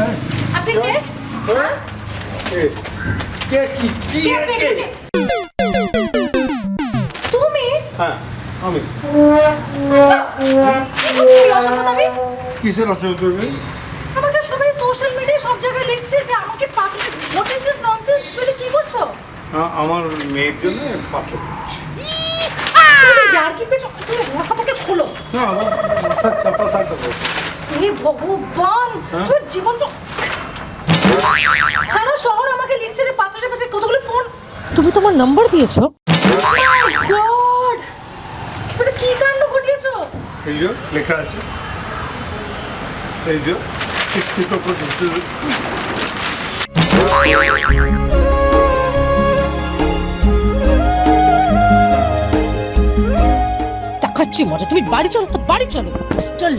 হ্যাঁ? হ্যাঁ? তুমি? হ্যাঁ আমি। কিসের অসুবিধা আমাকে সবাই সোশ্যাল মিডিয়ায় সব জায়গায় লিখছে যে আমাকে পাগল হোয়াট তুমি কি বলছো? হ্যাঁ, আমার মেয়ের জন্য পাত্র করছি ইয়ার খোলো। না আমার মাথা চাপা থাকতে হে ভগবান হ্যাঁ? তোর জীবন তো সারা শহর আমাকে লিখছে যে পাত্র সাপেছে কতগুলো ফোন তুমি তোমার নাম্বার দিয়েছ। গড এটা কি কাণ্ড ঘটিয়েছো? এই যে লেখা আছে। এই যে শিক্ষিত প্রতিষ্ঠিত দেখাচ্ছি মজা তুমি বাড়ি চলো তো বাড়ি চলো।